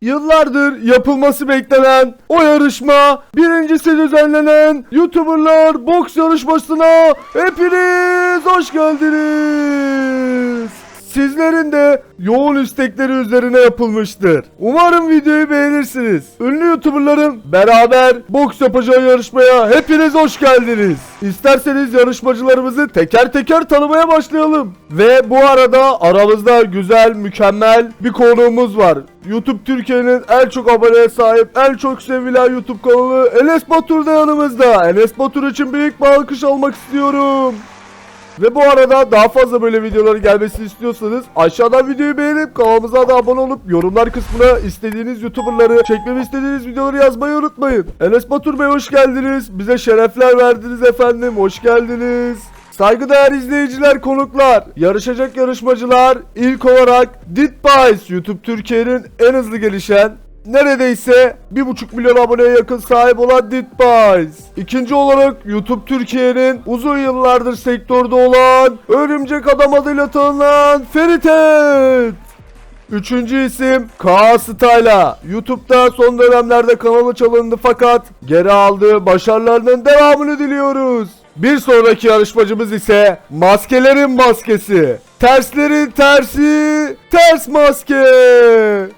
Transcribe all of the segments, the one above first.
Yıllardır yapılması beklenen o yarışma birincisi düzenlenen YouTuberlar boks yarışmasına hepiniz hoş geldiniz. Sizlerin de yoğun istekleri üzerine yapılmıştır. Umarım videoyu beğenirsiniz. Ünlü YouTuberların beraber boks yapacağı yarışmaya hepiniz hoş geldiniz. İsterseniz yarışmacılarımızı teker teker tanımaya başlayalım. Ve bu arada aramızda güzel, mükemmel bir konuğumuz var. YouTube Türkiye'nin en çok aboneye sahip, en çok sevilen YouTube kanalı Enes Batur da yanımızda. Enes Batur için büyük bir alkış almak istiyorum. Ve bu arada daha fazla böyle videoların gelmesini istiyorsanız aşağıdan videoyu beğenip kanalımıza da abone olup yorumlar kısmına istediğiniz YouTuber'ları çekmemi istediğiniz videoları yazmayı unutmayın. Enes Batur Bey hoş geldiniz. Bize şerefler verdiniz efendim. Hoş geldiniz. Saygıdeğer izleyiciler, konuklar, yarışacak yarışmacılar ilk olarak Ditbice YouTube Türkiye'nin en hızlı gelişen neredeyse 1,5 milyon aboneye yakın sahip olan Ditbice. İkinci olarak YouTube Türkiye'nin uzun yıllardır sektörde olan Örümcek Adam adıyla tanınan Feritet. Üçüncü isim Kaan Style'a. YouTube'da son dönemlerde kanalı çalındı fakat geri aldığı başarılarının devamını diliyoruz. Bir sonraki yarışmacımız ise maskelerin maskesi. Terslerin tersi, ters maske.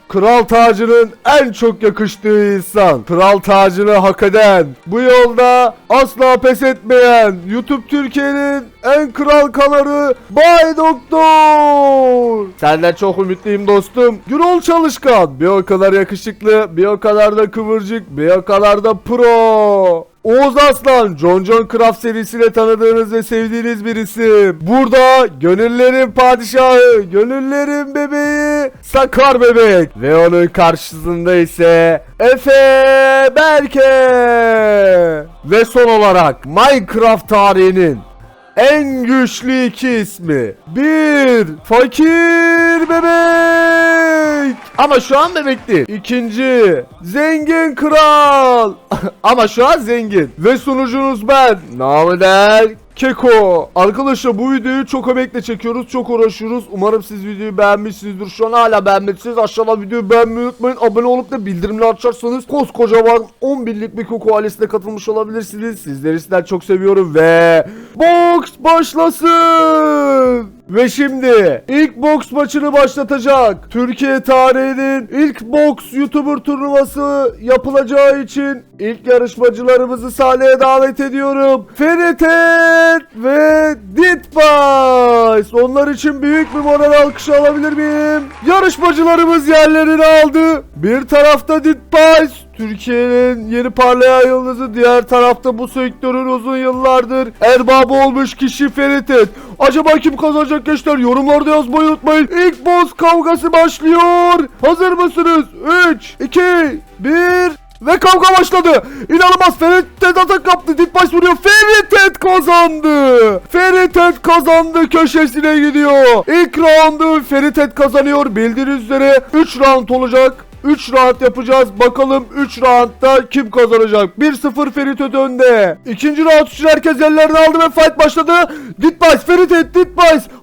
Kral tacının en çok yakıştığı insan. Kral tacını hak eden, bu yolda asla pes etmeyen, YouTube Türkiye'nin en kral kanalı Bay Doktor. Senden çok ümitliyim dostum. Gürol Çalışkan. Bir o kadar yakışıklı, bir o kadar da kıvırcık, bir o kadar da pro. Oğuz Aslan, John John Craft serisiyle tanıdığınız ve sevdiğiniz bir isim. Burada gönüllerin padişahı, gönüllerin bebeği Sakar Bebek. Ve onun karşısında ise Efe Berke. Ve son olarak Minecraft tarihinin en güçlü iki ismi. Bir, fakir bebek. Ama şu an bebek değil. İkinci, zengin kral. Ama şu an zengin. Ve sunucunuz ben. Namı der Keko. Arkadaşlar bu videoyu çok emekle çekiyoruz. Çok uğraşıyoruz. Umarım siz videoyu beğenmişsinizdir. Şu an hala beğenmediyseniz aşağıdan videoyu beğenmeyi unutmayın. Abone olup da bildirimleri açarsanız koskocaman 10 binlik bir Koko ailesine katılmış olabilirsiniz. Sizleri sizler çok seviyorum ve box başlasın. Ve şimdi ilk boks maçını başlatacak. Türkiye tarihinin ilk boks YouTuber turnuvası yapılacağı için ilk yarışmacılarımızı sahneye davet ediyorum. Feritet ve Ditbays. Onlar için büyük bir moral alkışı alabilir miyim? Yarışmacılarımız yerlerini aldı. Bir tarafta Ditbays. Türkiye'nin yeni parlayan yıldızı diğer tarafta bu sektörün uzun yıllardır erbabı olmuş kişi Feritet. Acaba kim kazanacak gençler? Yorumlarda yazmayı unutmayın. İlk boss kavgası başlıyor. Hazır mısınız? 3, 2, 1 ve kavga başladı. İnanılmaz Feritet atak yaptı. Ditbaş vuruyor. Feritet kazandı. Feritet kazandı. Köşesine gidiyor. İlk roundu Feritet kazanıyor. Bildiğiniz üzere 3 round olacak. 3 round yapacağız. Bakalım 3 roundda kim kazanacak? 1-0 Ferit önde. İkinci round için herkes ellerini aldı ve fight başladı. Ditbaş, Ferit et.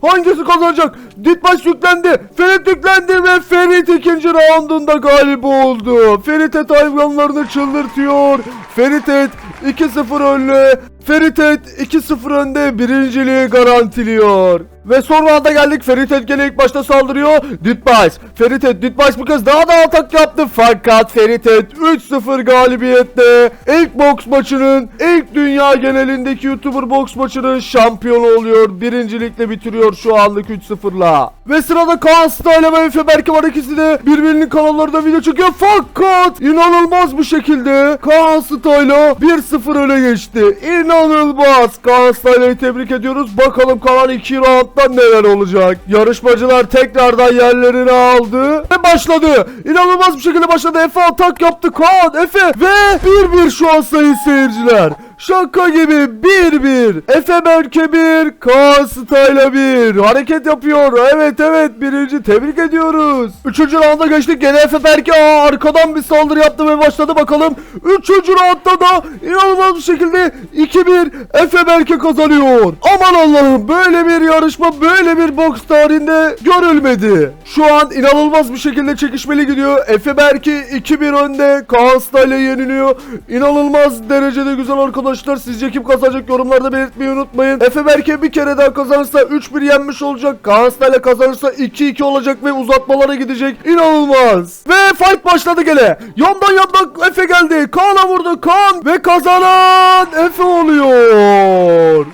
Hangisi kazanacak? Ditbaş yüklendi. Ferit yüklendi ve Ferit ikinci roundunda galip oldu. Ferit et hayvanlarını çıldırtıyor. Ferit et 2-0 önlü. Feritet 2-0 önde birinciliği garantiliyor. Ve son rounda geldik. Feritet gene ilk başta saldırıyor. Ditbaş. Feritet. Ditbaş bu kez daha da atak yaptı. Fakat Feritet 3-0 galibiyetle ilk boks maçının ilk dünya genelindeki YouTuber boks maçının şampiyonu oluyor. Birincilikle bitiriyor şu anlık 3-0'la. Ve sırada Kaan Style ve Efe Berke var. İkisi de birbirinin kanallarında video çekiyor. Fakat inanılmaz bir şekilde Kaan Style 1-0 öne geçti. İnanılmaz. Kaan Style'ı tebrik ediyoruz. Bakalım kalan 2 roundda neler olacak. Yarışmacılar tekrardan yerlerini aldı ve başladı. İnanılmaz bir şekilde başladı. Efe atak yaptı Kaan. Efe ve 1-1 şu an sayın seyirciler. Şaka gibi 1-1. Efe Berke 1. Kaan Stayla 1. Hareket yapıyor. Evet evet birinci tebrik ediyoruz. Üçüncü rounda geçtik. Gene Efe Berke aa, arkadan bir saldırı yaptı ve başladı bakalım. Üçüncü roundda da inanılmaz bir şekilde 2-1 Efe Berke kazanıyor. Aman Allah'ım böyle bir yarışma böyle bir boks tarihinde görülmedi. Şu an inanılmaz bir şekilde çekişmeli gidiyor. Efe Berke 2-1 önde. Kaan Stayla yeniliyor. İnanılmaz derecede güzel arkadaşlar. Sizce kim kazanacak yorumlarda belirtmeyi unutmayın. Efe Berke bir kere daha kazanırsa 3-1 yenmiş olacak. Kaan kazanırsa 2-2 olacak ve uzatmalara gidecek. İnanılmaz. Ve fight başladı gene. Yandan yandan Efe geldi. Kaan'a vurdu. Kaan ve kazanan Efe oluyor.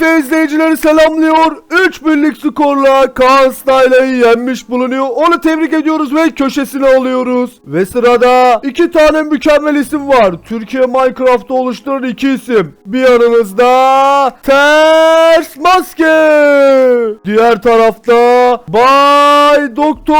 Efe izleyicileri selamlıyor. 3 birlik skorla Kaan Style'ı yenmiş bulunuyor. Onu tebrik ediyoruz ve köşesine alıyoruz. Ve sırada iki tane mükemmel isim var. Türkiye Minecraft'ı oluşturan iki isim. Bir yanımızda Ters Maske. Diğer tarafta Bay Doktor.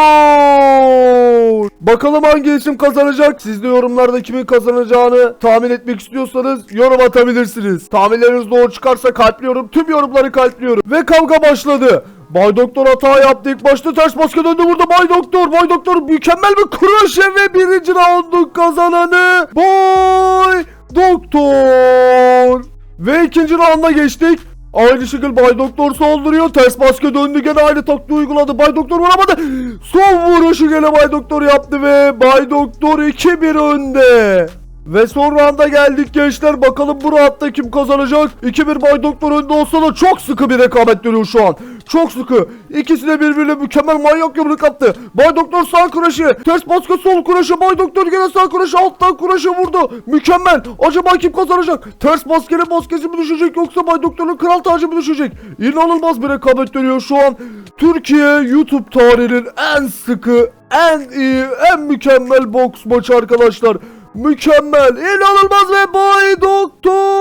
Bakalım hangi isim kazanacak? Siz de yorumlarda kimin kazanacağını tahmin etmek istiyorsanız yorum atabilirsiniz. Tahminleriniz doğru çıkarsa kalpliyorum. Tüm yorumları kalpliyorum. Ve kavga başladı. Bay Doktor hata yaptı. İlk başta ters maske döndü burada Bay Doktor. Bay Doktor mükemmel bir kroşe ve birinci roundun kazananı Bay Doktor. Ve ikinci rounda geçtik. Aynı şekilde Bay Doktor saldırıyor. Ters maske döndü gene aynı taktiği uyguladı. Bay Doktor vuramadı. Son vuruşu gene Bay Doktor yaptı ve Bay Doktor 2-1 önde. Ve son rounda geldik gençler. Bakalım bu roundda kim kazanacak? 2-1 Bay Doktor önde olsa da çok sıkı bir rekabet dönüyor şu an. Çok sıkı. İkisi de birbirine mükemmel manyak yumruk attı. Bay Doktor sağ kuraşı. Ters baskı sol kuraşı. Bay Doktor gene sağ kuraşı. Alttan kuraşı vurdu. Mükemmel. Acaba kim kazanacak? Ters maskenin maskesi mi düşecek yoksa Bay Doktor'un kral tacı mı düşecek? İnanılmaz bir rekabet dönüyor şu an. Türkiye YouTube tarihinin en sıkı, en iyi, en mükemmel boks maçı arkadaşlar. Mükemmel, inanılmaz ve Bay Doktor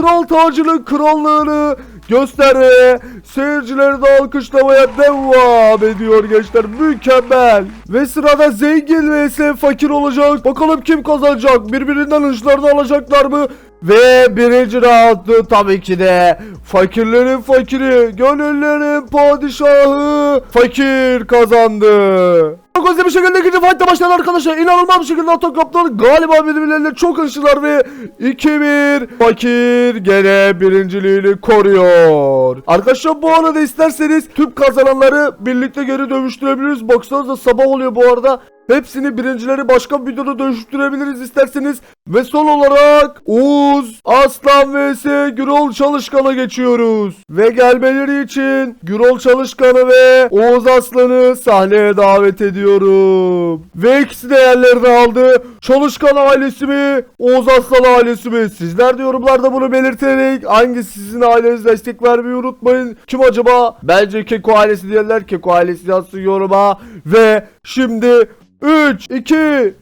kral tacının krallığını göstermeye, seyircileri de alkışlamaya devam ediyor gençler. Mükemmel. Ve sırada zengin vs fakir olacak. Bakalım kim kazanacak? Birbirinden hınçlarını alacaklar mı? Ve birinci roundu tabii ki de fakirlerin fakiri, gönüllerin padişahı fakir kazandı. Hızlı bir şekilde ikinci fight'ta başladı arkadaşlar. İnanılmaz bir şekilde atak yaptılar. Galiba birbirlerine çok hırslılar ve 2-1 fakir gene birinciliğini koruyor. Arkadaşlar bu arada isterseniz tüm kazananları birlikte geri dövüştürebiliriz. Baksanıza sabah oluyor bu arada. Hepsini birincileri başka bir videoda dönüştürebiliriz isterseniz. Ve son olarak Oğuz Aslan vs Gürol Çalışkan'a geçiyoruz. Ve gelmeleri için Gürol Çalışkan'ı ve Oğuz Aslan'ı sahneye davet ediyorum. Ve ikisi de yerlerini aldı. Çalışkan ailesi mi? Oğuz Aslan ailesi mi? Sizler de yorumlarda bunu belirterek hangisi sizin aileniz destek vermeyi unutmayın. Kim acaba? Bence Keko ailesi diyenler Keko ailesi yazsın yoruma. Ve şimdi 3, 2,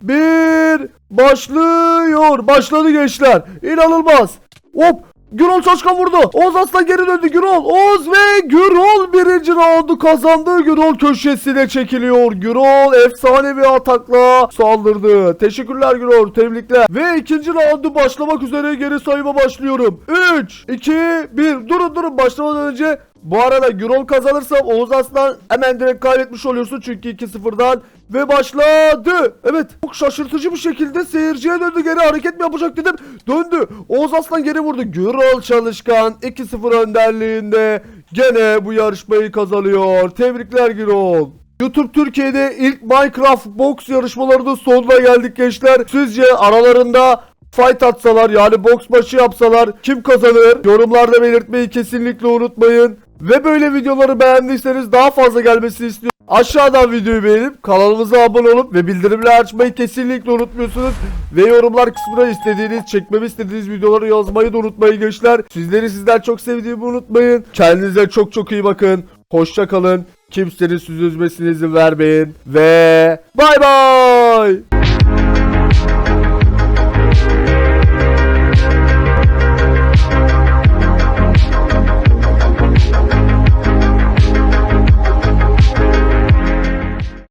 1 başlıyor. Başladı gençler. İnanılmaz. Hop. Gürol Çalışkan vurdu. Oğuz Aslan geri döndü. Gürol. Oğuz ve Gürol birinci roundu kazandı. Gürol köşesine çekiliyor. Gürol efsane bir atakla saldırdı. Teşekkürler Gürol. Tebrikler. Ve ikinci roundu başlamak üzere geri sayıma başlıyorum. 3, 2, 1. Durun durun başlamadan önce bu arada Gürol kazanırsa Oğuz Aslan hemen direkt kaybetmiş oluyorsun çünkü 2-0'dan ve başladı. Evet çok şaşırtıcı bir şekilde seyirciye döndü geri hareket mi yapacak dedim. Döndü. Oğuz Aslan geri vurdu. Gürol Çalışkan 2-0 önderliğinde gene bu yarışmayı kazanıyor. Tebrikler Gürol. YouTube Türkiye'de ilk Minecraft box yarışmalarının sonuna geldik gençler. Sizce aralarında fight atsalar yani boks maçı yapsalar kim kazanır? Yorumlarda belirtmeyi kesinlikle unutmayın. Ve böyle videoları beğendiyseniz daha fazla gelmesini istiyorum. Aşağıdan videoyu beğenip kanalımıza abone olup ve bildirimleri açmayı kesinlikle unutmuyorsunuz. Ve yorumlar kısmına istediğiniz, çekmemi istediğiniz videoları yazmayı da unutmayın gençler. Sizleri sizden çok sevdiğimi unutmayın. Kendinize çok çok iyi bakın. Hoşça kalın. Kimsenin sizi üzmesine izin vermeyin. Ve bay bay.